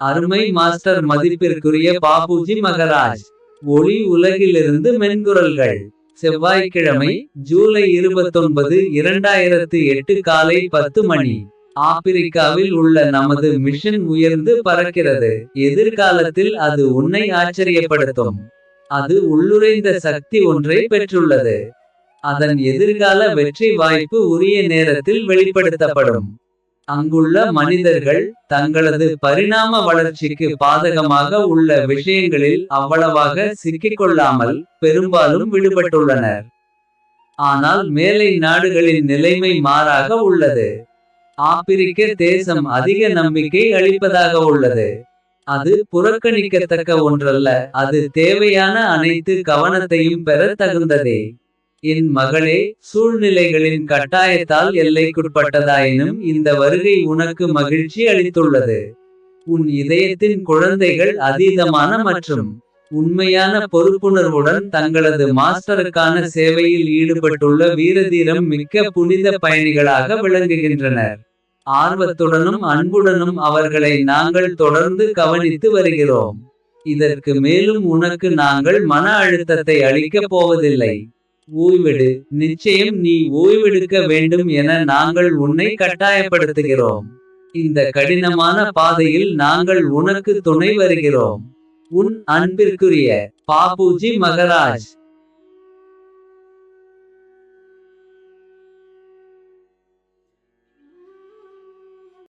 அருமை மாஸ்டர் மதிப்பிற்குரிய பாபுஜி மகராஜ். ஒளி உலகிலிருந்து மென்குரல்கள். செவ்வாய்க்கிழமை ஜூலை இருபத்தொன்பது இரண்டாயிரத்து எட்டு காலை பத்து மணி. ஆப்பிரிக்காவில் உள்ள நமது மிஷன் உயர்ந்து பறக்கிறது. எதிர்காலத்தில் அது உன்னை ஆச்சரியப்படுத்தும். அது உள்ளுரைந்த சக்தி ஒன்றை பெற்றுள்ளது. அதன் எதிர்கால வெற்றி வாய்ப்பு உரிய நேரத்தில் வெளிப்படுத்தப்படும். அங்குள்ள மனிதர்கள் தங்களது பரிணாம வளர்ச்சிக்கு பாதகமாக உள்ள விஷயங்களில் அவ்வளவாக சிக்கிக்கொள்ளாமல் பெரும்பாலும் விடுபட்டுள்ளனர். ஆனால் மேலை நாடுகளின் நிலைமை மாறாக உள்ளது. ஆப்பிரிக்க தேசம் அதிக நம்பிக்கை அளிப்பதாக உள்ளது. அது புறக்கணிக்கத்தக்க ஒன்றல்ல அது தேவையான அனைத்து கவனத்தையும் பெற தகுந்ததே. என் மகளே சூழ்நிலைகளின் கட்டாயத்தால் எல்லைக்குட்பட்டதாயினும் இந்த வருகை உனக்கு மகிழ்ச்சி அளித்துள்ளது. உன் இதயத்தின் குழந்தைகள் அதீதமான மற்றும் உண்மையான பொறுப்புணர்வுடன் தங்களது மாஸ்டருக்கான சேவையில் ஈடுபட்டுள்ள வீரதீரம் மிக்க புனித பயணிகளாக விளங்குகின்றனர். ஆர்வத்துடனும் அன்புடனும் அவர்களை நாங்கள் தொடர்ந்து கவனித்து வருகிறோம். இதற்கு மேலும் உனக்கு நாங்கள் மன அழுத்தத்தை அளிக்கப் போவதில்லை. ஓய்வெடு. நிச்சயம் நீ ஓய்வெடுக்க வேண்டும் என நாங்கள் உன்னை கட்டாயப்படுத்துகிறோம். இந்த கடினமான பாதையில் நாங்கள் உனக்கு துணை வருகிறோம். உன் அன்பிற்குரிய பாபுஜி மகராஜ்.